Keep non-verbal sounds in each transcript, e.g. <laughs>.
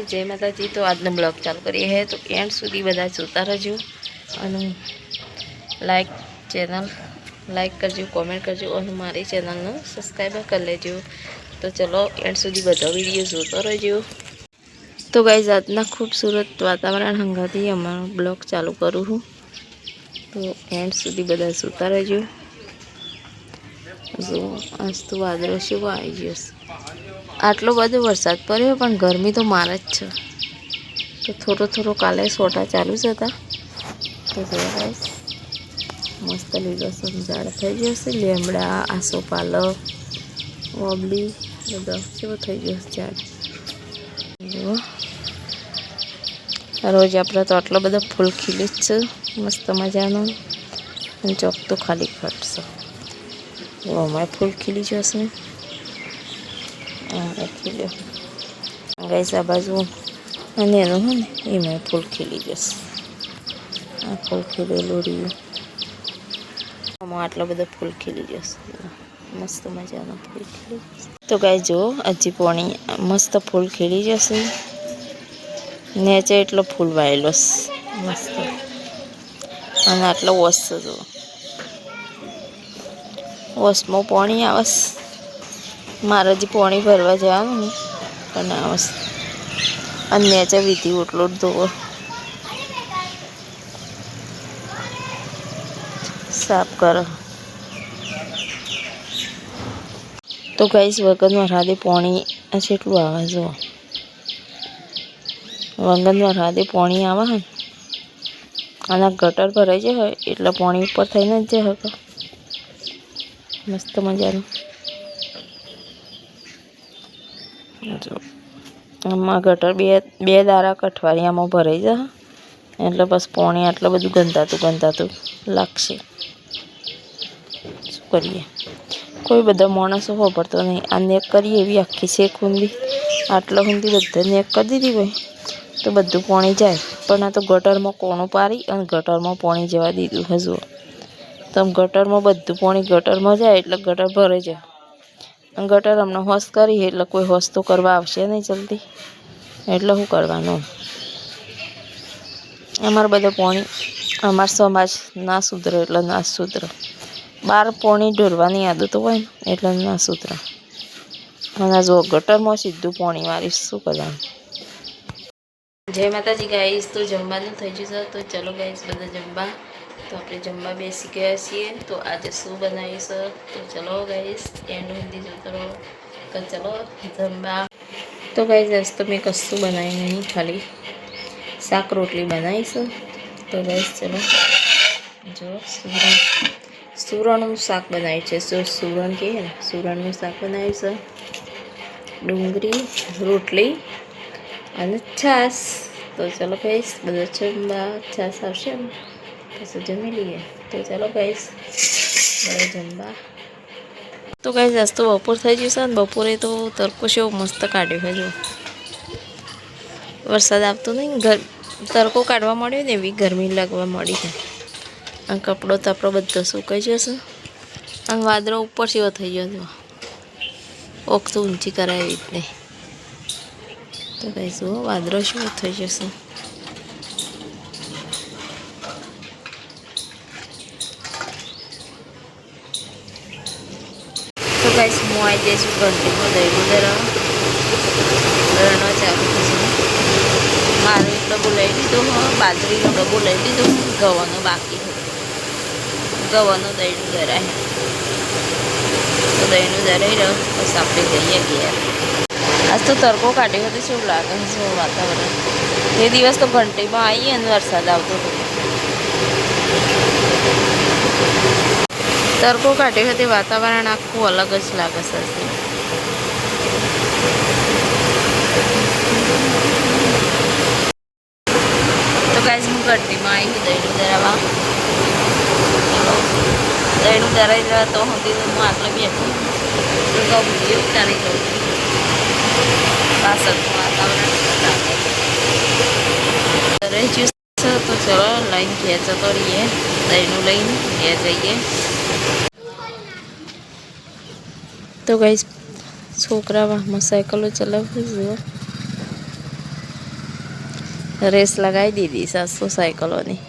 જય માતાજી, તો આજનો બ્લોગ ચાલુ કરીએ હે. તો એન્ડ સુધી બધા જોતા રહેજો અને લાઈક ચેનલ લાઈક કરજો કોમેન્ટ કરજો અને મારી ચેનલને સબસ્ક્રાઈબર કરી લેજો. તો ચલો, એન્ડ સુધી બધા વીડિયો જોતો રહેજો. તો ગાઈઝ આજના ખૂબસૂરત વાતાવરણ હંગાથી અમારો બ્લોગ ચાલુ કરું છું. તો એન્ડ સુધી બધા જોતા રહેજો. જો આજ તો વાદળો શું આવી ગયો છે. આટલો બધો વરસાદ પડ્યો, પણ ગરમી તો મારે જ છે. તો થોડો થોડો કાલે સોટા ચાલુ જ હતા. તો જોવા મસ્ત લીલો ઝાડ થઈ ગયો છે લીમડા આસોપાલક ઓબલી બધો કેવો થઈ ગયો છે ઝાડ. રોજ આપણે તો આટલો બધો ફૂલ ખીલી જ છે. મસ્ત મજાનો. અને ચોક તો ખાલી ફટશે અમારે ફૂલ ખીલી જશે હા ખીલ્યો ગાઈસ, આ બાજુ અને એનું હોય ને એમાં ફૂલ ખીલી જશે. આ ફૂલ ખીલેલું રહ્યું. આમાં આટલો બધો ફૂલ ખીલી જશે. મસ્ત મજાનો ફૂલ ખીલી તો ગાય જો હજી પોણી મસ્ત ફૂલ ખીલી જશે. નેચે એટલો ફૂલ વાયેલો મસ્ત. અને આટલો વસ જુઓ. જો પોણી આવશે. મારે હજી પાણી ભરવા જવાનું ને પણ આવે છે. અને નેચે વિધિ ઓટલો જ ધોવો. સાફ કરો. તો ગાઈસ, વગર રાધે પાણી આ કેટલું આવે જો વગનમાં રાધે પાણી આવે હે અને ગટર ભરાઈ જાય એટલે પાણી ઉપર થઈને જ જાય મસ્ત મજાનું. જો. આમાં ગટર બે બે દારા કઠવારિયામાં ભરાઈ જા એટલે બસ પોણી આટલું બધું ગંધાતું ગંધાતું લાગશે. શું કરીએ? કોઈ બધા માણસો વાપરતો નહીં. આ નેક કરીએ એવી આખી શેક ઊંધી. આટલા ઊંધી બધા નેક કરી દીધી હોય, તો બધું પોણી જાય. પણ આ તો ગટરમાં કોણું પારી અને ગટરમાં પોણી જવા દીધું હજુ. તો ગટરમાં બધું પાણી ગટરમાં જાય એટલે ગટર ભરાઈ જાય. ગટર અમને હોશ કરી એટલે કોઈ હોશ તો કરવા આવશે નહીં જલ્દી. એટલે શું કરવાનું અમારે બધું પોણી, અમાર સમાજ ના સુધરે એટલે ના સુધરે. બહાર પોણી ઢોરવાની આદત હોય ને એટલે ના સુધરે. અને જો ગટરમાં સીધું પોણી મારીશ શું કરવાનું? જય માતાજી ગાઈશ તો જમવાનું થઈ જશે તો ચલો ગાઈશ બધા જમવા. તો આપણે જમવા બેસી ગયા છીએ. તો આજે શું બનાવીશું? તો ચલો ગાઈશ એનું હિન્દી જોતો રહો ચલો, જમવા. તો ગાઈશ આજ તો મેં કશું બનાવ્યું નહીં, ખાલી શાક રોટલી બનાવીશું. તો ગાઈશ ચલો. જો, સુરણ. સુરણનું શાક બનાવ્યું છે. જો સુરણ કહીએ ને સુરણનું શાક બનાવીશ ડુંગળી, રોટલી અને છાશ. તો ચાલો ગાઈશ બધા જમવા. છાશ આવશે પછી જમી લઈએ તો ચાલો કહીશ બધા જમવા તો કઈ આજ તો બપોર થઈ ગયું છે ને બપોરે તો તડકો એવો મસ્ત કાઢ્યો છે વરસાદ આવતો નહીં, ઘર, તડકો કાઢવા મળ્યો ને એવી ગરમી લાગવા મળી છે. અને કપડો તપડો બધો સુકાઈ જશે અને વાદળો ઉપર જેવો થઈ ગયો હતો ઓખ તો ઊંચી કરાવી જ નહીં તો જુઓ વાદળો શું થઈ જશે તો કઈ હું આવી જઈશું ઘંટીમાં દહીનું ધરાવ. રણો ચાલુ થશે. મારો એક ડબ્બો લઈ લીધો હો, બાજરીનો ડબ્બો લઈ લીધો ગવાનો બાકી હતો. ગવાનો દહીંનું ધરાય. તો દહીંનું ધરાઈ રહ્યો, બસ આપણે જઈએ ગયા આજ તો તડકો કાઢ્યો હતો, શું લાગે છે વાતાવરણ? એ દિવસ તો ઘંટીમાં આવીએ અને વરસાદ આવતો હતો. તડકો કાઢી હતો વાતાવરણ આખું અલગ જ લાગે છે તો તો ગાઈઝ હું ઘંટીમાં આવી દહીંનું દરાવા દહીનું દરાઈ દેવા તો સુધી હું આટલે બેઠું. કહું વીડિયો ઉતારી દઉં પાછળનું વાતાવરણ રહી તો ચલો, લઈને ઘેર જતો રહીએ, દહીંનું લઈને ઘેર જઈએ. તો ગઈ છોકરા વાહમાં સાયકલો ચલાવવું જુઓ રેસ લગાવી દીધી સાસુ સાયકલોની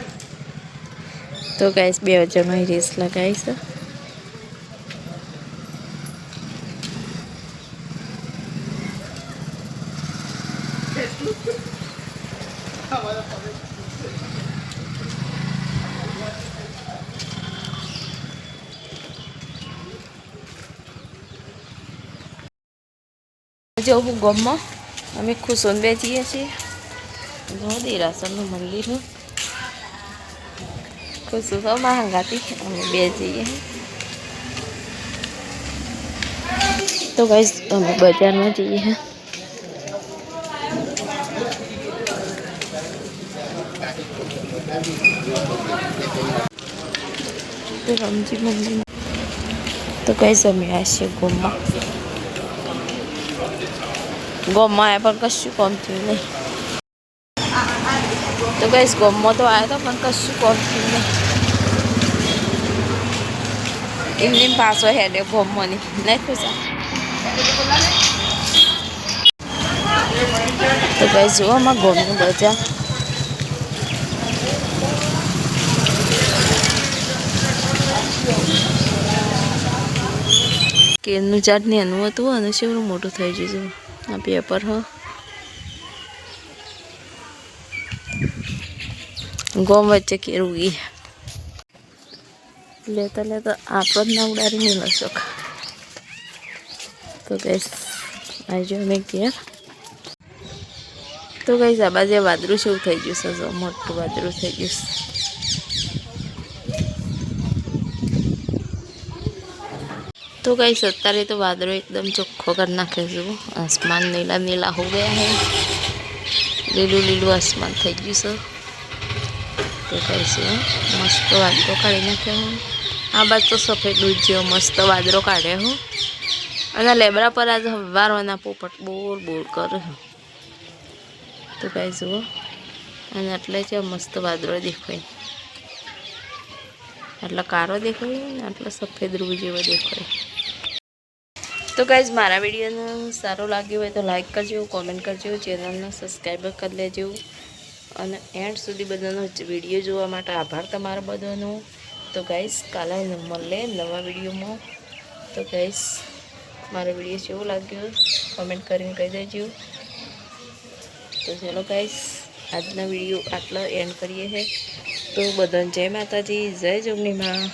<laughs> તો ગાઈસ બે જણો રેસ લગાવી છે. જો હું ગમમાં અમે ખુશોન બે જઈએ છીએ. જો દેરાસરનું મંદિર હું ખુશો તો મહાંગાતી અમે બે જઈએ તો ગાઈસ અમે બજારમાં જઈએ હે તો રામજી મંદિર તો ગાઈસ અમે આ છીએ ગોમમાં ગોમમાં આવ્યા પણ કશું કોમ થયું નહીં તો ગાઈસ ગોમમાં તો આવ્યો તો, પણ કશું થયું નહીં. એમને એમ પાછો હેડે ગોમમાં નહીં ખુશા તો ગાઈસ જુઓ આમાં ગોમનું બજાર. કેરનું ચાટ ને એનું હતું, અને શેવડું મોટું થઈ ગયું આ પેપર હ. ગોમ વચ્ચે કેરું ગઈ લેતા લેતા આપણો જ ના ઉડાડી નહીં શોખ. તો ગઈશ આજે અમે ઘેર. તો ગઈશ આ બાજુ વાદરું એવું થઈ ગયું છે સજો મોટું વાદરું થઈ ગયું તો ગઈશ અત્યારે તો વાદળો એકદમ ચોખ્ખો કરી નાખે છું આસમાન નીલા નીલા હો ગયા હે લીલું લીલું આસમાન થઈ ગયું સર તો ગાઈસ મસ્ત વાદળો કાઢી નાખ્યો હું. આ બાજુ તો સફેદ દૂધ જેવો મસ્ત વાદળો કાઢે હું. અને લેબડા પર આજે વારવાના પોપટ બોર બોર કરે છે. તો કાંઈ જુઓ. અને એટલે જે મસ્ત વાદળો દેખાય. આટલો કારો દેખાય ને આટલો સફેદ રૂ જેવો દેખાય. તો ગાઈઝ મારા વિડીયોને સારો લાગ્યો હોય તો લાઈક કરજો, કોમેન્ટ કરજો, ચેનલને સબસ્ક્રાઈબ કરી લેજો. અને એન્ડ સુધી બધાનો વીડિયો જોવા માટે આભાર તમારા બધાનો. તો ગાઈઝ કાલે મળે નવા વિડીયોમાં તો ગાઈસ મારો વીડિયો કેવો લાગ્યો? કોમેન્ટ કરીને કહી દેજો. તો ચલો ગાઈસ આજના વીડિયો આટલો એન્ડ કરીએ છે તો બધાને જય માતાજી, જય જોગની માં